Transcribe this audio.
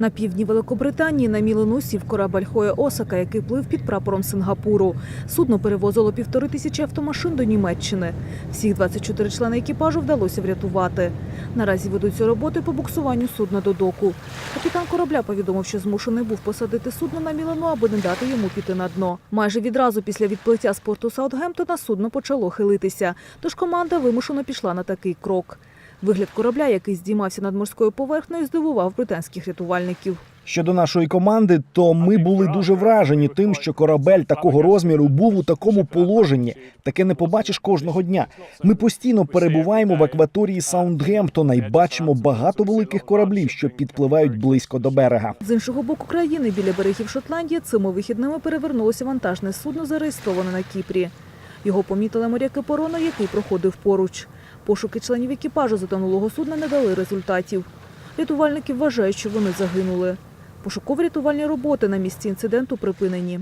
На півдні Великобританії на мілину сів корабель Хоя Осака, який плив під прапором Сингапуру. Судно перевозило півтори тисячі автомашин до Німеччини. Всіх 24 члени екіпажу вдалося врятувати. Наразі ведуться роботи по буксуванню судна до доку. Капітан корабля повідомив, що змушений був посадити судно на мілину, аби не дати йому піти на дно. Майже відразу після відплиття з порту Саутгемптона судно почало хилитися, тож команда вимушено пішла на такий крок. Вигляд корабля, який здіймався над морською поверхнею, здивував британських рятувальників. Щодо нашої команди, то ми були дуже вражені тим, що корабель такого розміру був у такому положенні. Таке не побачиш кожного дня. Ми постійно перебуваємо в акваторії Саундгемптона і бачимо багато великих кораблів, що підпливають близько до берега. З іншого боку країни, біля берегів Шотландії, цими вихідними перевернулося вантажне судно, зареєстроване на Кіпрі. Його помітили моряки Порона, який проходив поруч. Пошуки членів екіпажу затонулого судна не дали результатів. Рятувальники вважають, що вони загинули. Пошуково-рятувальні роботи на місці інциденту припинені.